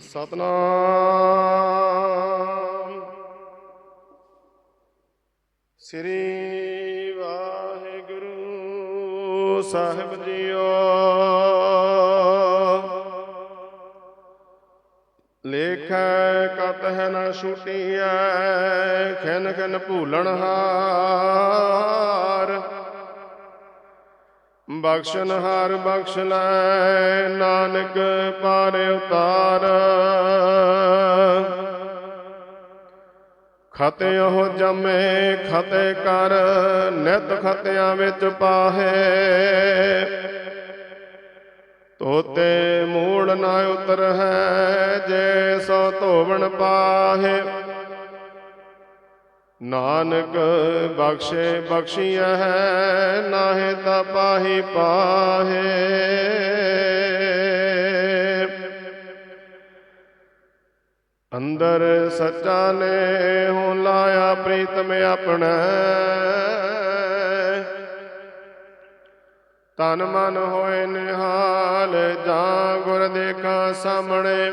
ਸਤਨਾਮ। ਸ੍ਰੀ ਵਾਹਿਗੁਰੂ ਸਾਹਿਬ ਜੀਓ। ਲੇਖ ਕਤ ਹੈ ਨ ਛੁਟੀਐ ਖਿਨ ਖਿਨ ਭੂਲਣ ਹਾਰ। ਬਖਸ਼ਣ ਹਾਰ ਬਖਸ਼ ਲੈ ਨਾਨਕ ਪਾਰ ਉਤਾਰ। ਖਤੇ ਉਹ ਜਮੇ, ਖਤੇ ਕਰ, ਨਿਤ ਖਤਿਆਂ ਵਿੱਚ ਪਾਹੇ। ਤੋਤੇ ਮੂੜ ਨਾ ਉਤਰ ਹੈ ਜੇ ਸੋ ਧੋਵਣ ਪਾਹੇ। ਨਾਨਕ ਬਖਸ਼ੇ ਬਖਸ਼ੀਐ ਹੈ ਨਾਹੇ ਤਾ ਪਾਹੀ ਪਾਹੇ। ਅੰਦਰ ਸੱਚਾ ਨੇ ਹੋ ਲਾਇਆ ਪ੍ਰੀਤਮ ਆਪਣਾ। ਤਨ ਮਨ ਹੋਏ ਨਿਹਾਲ, ਜਾਂ ਗੁਰ ਦੇਖਾਂ ਸਾਹਮਣੇ।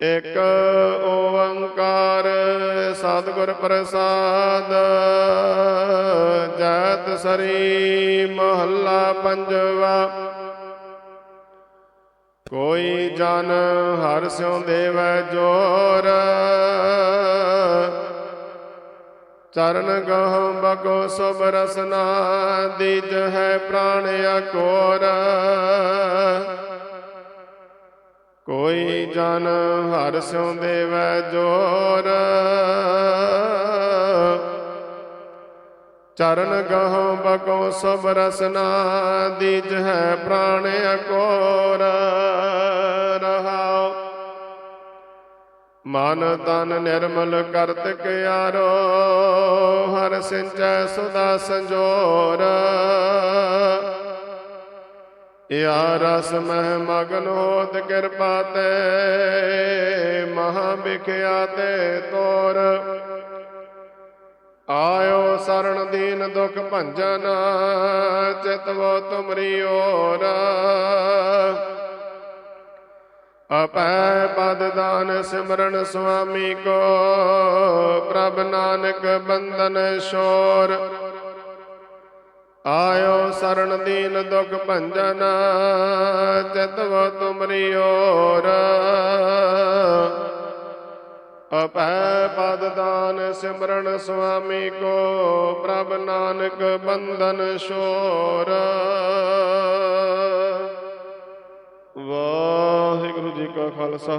ਇਕ ਓੰਕਾਰ ਸਤਿਗੁਰ ਪ੍ਰਸਾਦ, ਜੈਤ ਸਰੀ ਮਹੱਲਾ ਪੰਜਵਾ। ਕੋਈ ਜਨ ਹਰ ਸਿਉ ਦੇਵੈ ਜੋਰ, ਚਰਨ ਗਹੁ ਬਗੋ ਸਭ ਰਸਨਾ, ਦੀਜ ਹੈ ਪ੍ਰਾਣ ਅਕੋਰ। ਕੋਈ ਜਨ ਹਰ ਸਿਉ ਦੇਵੈ ਜੋਰ। ਚਰਨ ਗਹੁ ਬਗੋ ਸਭ ਰਸਨਾ, ਦੀਜ ਹੈ ਪ੍ਰਾਣ ਅਕੋਰ। ਰਹਾਉ। ਮਨ ਤਨ ਨਿਰਮਲ ਕਰਤ ਕਿਆਰੋ, ਹਰ ਸਿੰਚੈ ਸੁਦਾ ਸੰਜੋਰ। ਯਾ ਰਸ ਮਹਿ ਮਗਨ ਹੋਤ ਕਿਰਪਾ ਤੇ, ਮਹਾ ਵਿਖਿਆ ਤੇ ਤੋਰ। ਆਇਓ ਸਰਣ ਦੀਨ ਦੁਖ ਭੰਜਨ ਚਿਤਵੋ ਤੁਮਰੀ ਓਰ। ਅਪੈ ਪਦ ਦਾਨ ਸਿਮਰਨ ਸੁਆਮੀ ਕੋ, ਪ੍ਰਭ ਨਾਨਕ ਬੰਧਨ ਸ਼ੋਰ। ਆਇਓ ਸਰਣ ਦੀਨ ਦੁਖ ਭੰਜਨ ਚਿਤਵ ਤੁਮਰੀ ਓਰ ਅਪੈ ਪਦ ਦਾਨ ਸਿਮਰਨ ਸੁਆਮੀ ਕੋ, ਪ੍ਰਭ ਨਾਨਕ ਬੰਧਨ ਸ਼ੋਰ ਵਾਹਿਗੁਰੂ ਜੀ ਕਾ ਖਾਲਸਾ,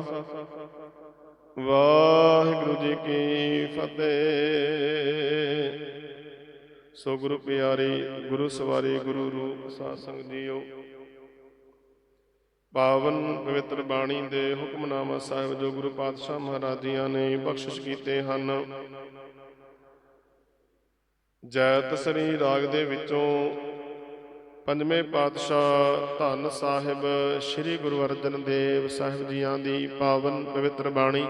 ਵਾਹਿਗੁਰੂ ਜੀ ਕੀ ਫਤਿਹ। ਸੋ ਗੁਰੂ ਪਿਆਰੇ, ਗੁਰੂ ਸਵਾਰੇ, ਗੁਰੂ ਰੂਪ ਸਾਧ ਸੰਗ ਜੀਓ ਪਾਵਨ ਪਵਿੱਤਰ ਬਾਣੀ ਦੇ ਹੁਕਮਨਾਮਾ ਸਾਹਿਬ ਜੋ ਗੁਰੂ ਪਾਤਸ਼ਾਹ ਮਹਾਰਾਜ ਜੀਆਂ ਨੇ ਬਖਸ਼ਿਸ਼ ਕੀਤੇ ਹਨ। ਜੈਤ ਸ੍ਰੀ ਰਾਗ ਦੇ ਵਿੱਚੋਂ ਪੰਜਵੇਂ ਪਾਤਸ਼ਾਹ ਧੰਨ ਸਾਹਿਬ ਸ੍ਰੀ ਗੁਰੂ ਅਰਜਨ ਦੇਵ ਸਾਹਿਬ ਜੀਆਂ ਦੀ ਪਾਵਨ ਪਵਿੱਤਰ ਬਾਣੀ।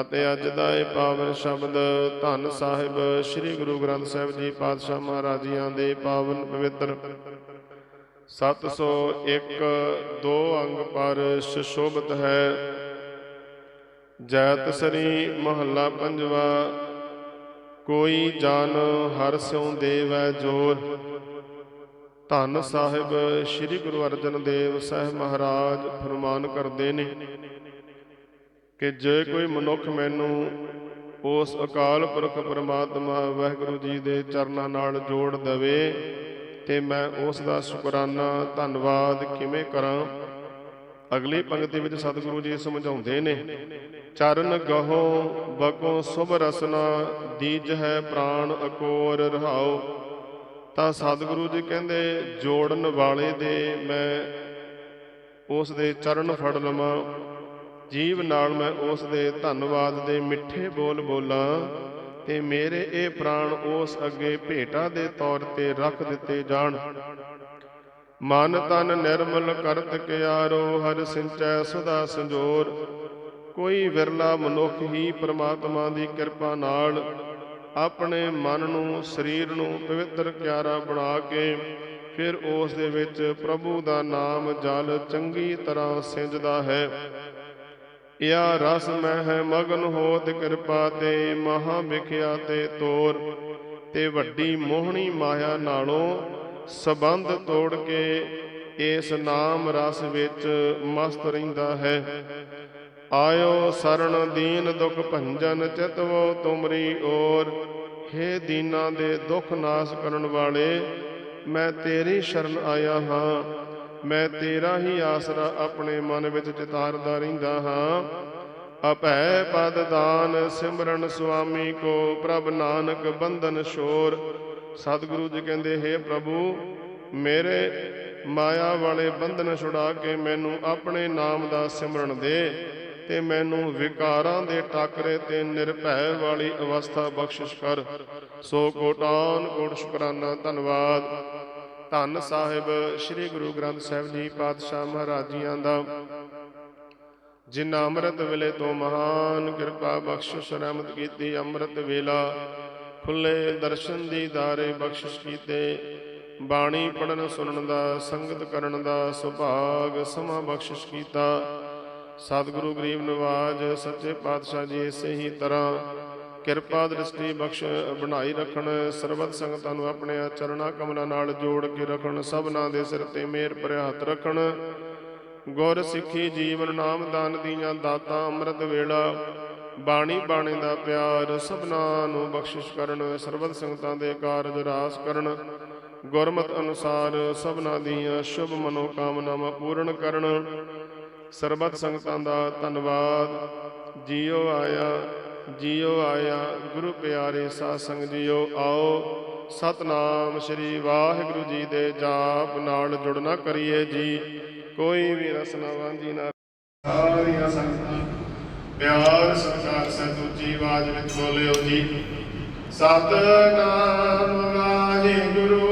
ਅਤੇ ਅੱਜ ਦਾ ਇਹ ਪਾਵਨ ਸ਼ਬਦ ਧੰਨ ਸਾਹਿਬ ਸ੍ਰੀ ਗੁਰੂ ਗ੍ਰੰਥ ਸਾਹਿਬ ਜੀ ਪਾਤਸ਼ਾਹ ਮਹਾਰਾਜੀਆਂ ਦੇ ਪਾਵਨ ਪਵਿੱਤਰ। 701 ਦੋ ਅੰਗ ਪਰ ਸੁਸ਼ੋਭਿਤ ਹੈ। ਜੈਤ ਸ੍ਰੀ ਮਹੱਲਾ ਪੰਜਵਾ, ਕੋਈ ਜਨ ਹਰ ਸਿਉ ਦੇਵੈ ਜੋਰ। ਧੰਨ ਸਾਹਿਬ ਸ੍ਰੀ ਗੁਰੂ ਅਰਜਨ ਦੇਵ ਸਾਹਿਬ ਮਹਾਰਾਜ, ਫਰਮਾਨ ਕਰਦੇ ਨੇ ਕਿ ਜੇ ਕੋਈ ਮਨੁੱਖ ਮੈਨੂੰ ਉਸ ਅਕਾਲ ਪੁਰਖ ਪਰਮਾਤਮਾ ਵਾਹਿਗੁਰੂ ਜੀ ਦੇ ਚਰਨਾਂ ਨਾਲ ਜੋੜ ਦਵੇ ਤੇ ਮੈਂ ਉਸ ਦਾ ਸ਼ੁਕਰਾਨਾ, ਧੰਨਵਾਦ ਕਿਵੇਂ ਕਰਾਂ? ਅਗਲੀ ਪੰਕਤੀ ਵਿੱਚ ਸਤਿਗੁਰੂ ਜੀ ਸਮਝਾਉਂਦੇ ਨੇ, ਚਰਨ ਗਹੋ, ਬਕੋ ਸੁਭ ਰਸਨਾ, ਦੀਜ ਹੈ ਪ੍ਰਾਣ ਅਕੋਰ ਰਹਾਉ। ਤਾਂ ਸਤਿਗੁਰੂ ਜੀ ਕਹਿੰਦੇ, ਜੋੜਨ ਵਾਲੇ ਦੇ ਮੈਂ ਉਸ ਦੇ ਚਰਨ ਫੜ ਲਵਾਂ ਜੀਵ ਨਾਲ ਮੈਂ ਉਸ ਦੇ ਧੰਨਵਾਦ ਦੇ ਮਿੱਠੇ ਬੋਲ ਬੋਲਾਂ, ਤੇ ਮੇਰੇ ਇਹ ਪ੍ਰਾਣ ਉਸ ਅੱਗੇ ਭੇਟਾ ਦੇ ਤੌਰ ਤੇ ਰੱਖ ਦਿੱਤੇ ਜਾਣ। ਮਨ ਤਨ ਨਿਰਮਲ ਕਰਤ ਕਿਆਰੋ ਹਰ ਸਿੰਚੈ ਸੁਦਾ ਸੰਜੋਰ। ਕੋਈ ਵਿਰਲਾ ਮਨੁੱਖ ਹੀ ਪ੍ਰਮਾਤਮਾ ਦੀ ਕਿਰਪਾ ਨਾਲ ਆਪਣੇ ਮਨ ਨੂੰ, ਸਰੀਰ ਨੂੰ ਪਵਿੱਤਰ ਕਿਆਰਾ ਬਣਾ ਕੇ ਫਿਰ ਉਸ ਦੇ ਵਿੱਚ ਪ੍ਰਭੂ ਦਾ ਨਾਮ ਜਲ ਚੰਗੀ ਤਰ੍ਹਾਂ ਸਿੰਜਦਾ ਹੈ। ਯਾ ਰਸ ਮੈਂ ਹੈ ਮਗਨ ਹੋਤ ਕਿਰਪਾ ਤੇ ਮਹਾ ਵਿਖਿਆ ਤੇ ਤੋਰ। ਤੇ ਵੱਡੀ ਮੋਹਣੀ ਮਾਇਆ ਨਾਲੋਂ ਸਬੰਧ ਤੋੜ ਕੇ ਇਸ ਨਾਮ ਰਸ ਵਿੱਚ ਮਸਤ ਰਹਿੰਦਾ ਹੈ। ਆਇਓ ਸਰਣ ਦੀਨ ਦੁਖ ਭੰਜਨ ਚਿਤਵੋ ਤੁਮਰੀ ਓਰ। ਹੇ ਦੀਨਾ ਦੇ ਦੁਖ ਨਾਸ ਕਰਨ ਵਾਲੇ, ਮੈਂ ਤੇਰੀ ਸ਼ਰਨ ਆਇਆ ਹਾਂ। ਮੈਂ ਤੇਰਾ ਹੀ ਆਸਰਾ ਆਪਣੇ ਮਨ ਵਿੱਚ ਚਿਤਾਰਦਾ ਰਹਿੰਦਾ ਹਾਂ। ਅਭੈ ਪਦ ਦਾਨ ਸਿਮਰਨ ਸੁਆਮੀ ਕੋ ਪ੍ਰਭ ਨਾਨਕ ਬੰਧਨ ਸ਼ੋਰ ਸਤਿਗੁਰੂ ਜੀ ਕਹਿੰਦੇ, ਹੈ ਪ੍ਰਭੂ, ਮੇਰੇ ਮਾਇਆ ਵਾਲੇ ਬੰਧਨ ਛੁਡਾ ਕੇ ਮੈਨੂੰ ਆਪਣੇ ਨਾਮ ਦਾ ਸਿਮਰਨ ਦੇ ਤੇ ਮੈਨੂੰ ਵਿਕਾਰਾਂ ਦੇ ਟਾਕਰੇ ਤੇ ਨਿਰਭੈ ਵਾਲੀ ਅਵਸਥਾ ਬਖਸ਼ਿਸ਼ ਕਰ। ਸੋ ਕੋਟਾਨ ਕੋਟ ਸ਼ੁਕਰਾਨਾ, ਧੰਨਵਾਦ। ਧੰਨ ਸਾਹਿਬ, ਸ੍ਰੀ ਗੁਰੂ ਗ੍ਰੰਥ ਸਾਹਿਬ ਜੀ ਪਾਤਸ਼ਾਹ ਮਹਾਰਾਜੀਆਂ ਦਾ। ਜਿਨ੍ਹਾਂ ਅੰਮ੍ਰਿਤ ਵੇਲੇ ਤੋਂ ਮਹਾਨ ਕਿਰਪਾ ਬਖਸ਼ਿਸ਼ ਰਹਿਮਤ ਕੀਤੀ, ਅੰਮ੍ਰਿਤ ਵੇਲਾ ਖੁੱਲੇ ਦਰਸ਼ਨ ਦੀ ਦਾਰੇ ਬਖਸ਼ਿਸ਼ ਕੀਤੇ, ਬਾਣੀ ਪੜਨ ਸੁਣਨ ਦਾ, ਸੰਗਤ ਕਰਨ ਦਾ ਸੁਭਾਗ ਸਮਾਂ ਬਖਸ਼ਿਸ਼ ਕੀਤਾ। ਸਤਿਗੁਰੂ ਗਰੀਬ ਨਿਵਾਜ਼, ਸੱਚੇ ਪਾਤਸ਼ਾਹ ਜੀ ਇਸੇ ਹੀ ਤਰ੍ਹਾਂ ਕਿਰਪਾ ਦ੍ਰਿਸ਼ਟੀ ਬਖਸ਼ ਬਣਾਈ ਰੱਖਣ, ਸਰਬਤ ਸੰਗਤਾਂ ਨੂੰ ਆਪਣੇ ਚਰਣਾ ਕਮਲਾਂ ਨਾਲ ਜੋੜ ਕੇ ਰੱਖਣ, ਸਭਨਾਂ ਦੇ ਸਿਰ ਤੇ ਮੇਰ ਭਰਿਆ ਹੱਥ ਰੱਖਣ। ਗੁਰ ਸਿੱਖੀ ਜੀਵਨ ਨਾਮ ਦਾਨ ਦੀਆਂ ਦਾਤਾਂ, ਅੰਮ੍ਰਿਤ ਵੇਲਾ, ਬਾਣੀ ਬਾਣੇ ਦਾ ਪਿਆਰ, ਸਭਨਾਂ ਨੂੰ ਬਖਸ਼ਿਸ਼ ਕਰਨ, ਸਰਬਤ ਸੰਗਤਾਂ ਦੇ ਕਾਰਜ ਰਾਸ ਕਰਨ। ਗੁਰਮਤ ਅਨੁਸਾਰ ਸਭਨਾਂ ਦੀਆਂ ਸ਼ੁਭ ਮਨੋ ਕਾਮਨਾਵਾਂ ਪੂਰਨ ਕਰਨ। ਸਰਬਤ ਸੰਗਤਾਂ ਦਾ ਧੰਨਵਾਦ। ਜੀਓ ਆਇਆ। ਜੀਓ ਆਇਆ, ਗੁਰੂ ਪਿਆਰੇ ਸਾਧ ਸੰਗ ਜੀਓ ਆਓ। ਸਤਨਾਮ ਸ੍ਰੀ ਵਾਹਿਗੁਰੂ ਜੀ ਦੇ ਜਾਪ ਨਾਲ ਜੁੜਨਾ ਕਰੀਏ ਜੀ। ਕੋਈ ਵੀ ਰਸਨਾ ਵਾਂਝੀ ਨਾ ਸਾਰੀਆਂ ਸੰਗਤਾਂ, ਪਿਆਰ, ਸਤਿਕਾਰ ਸਹਿਤ ਉੱਚੀ ਆਵਾਜ਼ ਵਿੱਚ ਬੋਲਿਓ ਜੀ। ਸਤਨਾਮ ਵਾਹਿਗੁਰੂ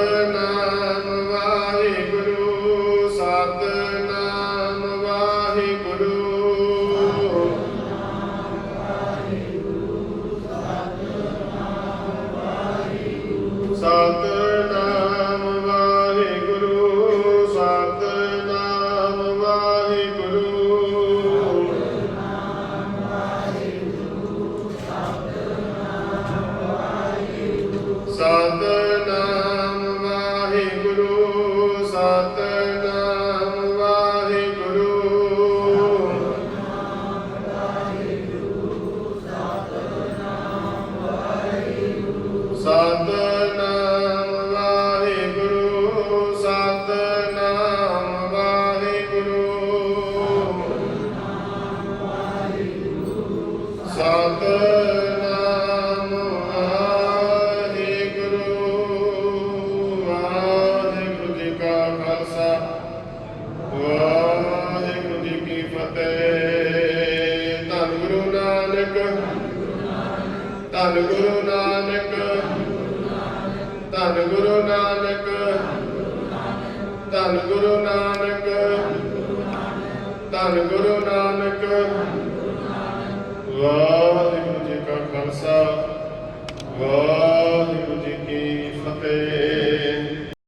ਧੰਨ ਗੁਰੂ ਨਾਨਕ ਧੰਨ ਗੁਰੂ ਨਾਨਕ ਧੰਨ ਗੁਰੂ ਨਾਨਕ ਧੰਨ ਗੁਰੂ ਨਾਨਕ ਧੰਨ God.